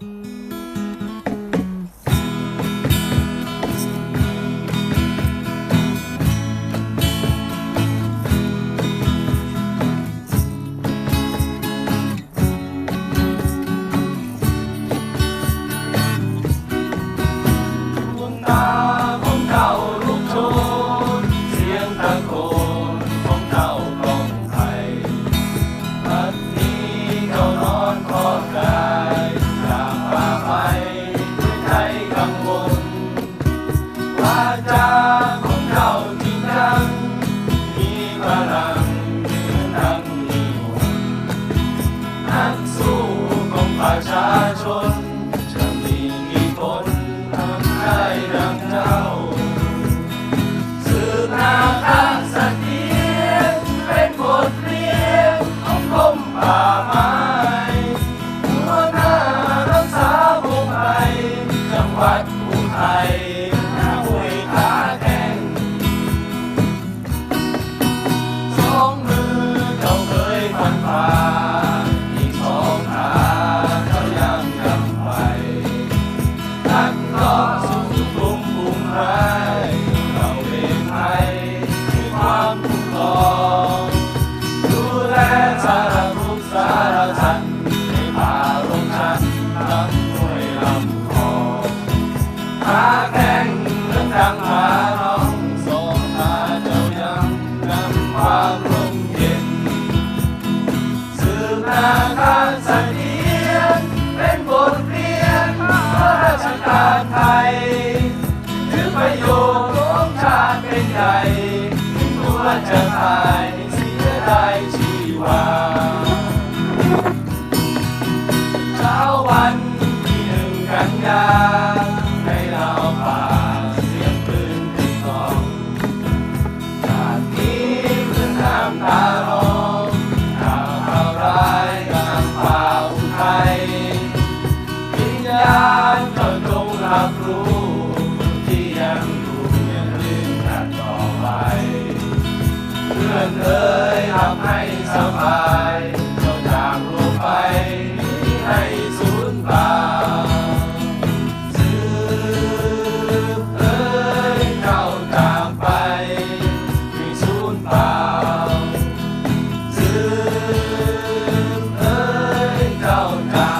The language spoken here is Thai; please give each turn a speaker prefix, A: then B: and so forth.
A: Thank you. 在爱。 ร้าเราเป็นไทยด้ความคุ้มครองดูแลสารทุกสารสันในป่าลงชันลำห้วยลำคลอหาแขงเลือกดังหาน้องสองตาเจ้ายังนำความร่มเย็นสืบนา 아. ำให้สบายเจ้าจากลไปให้สูญเปล่าสืบเอ้ยเขาจากไปไม่สูญเปล่าสืบเอ้ยเขาจาก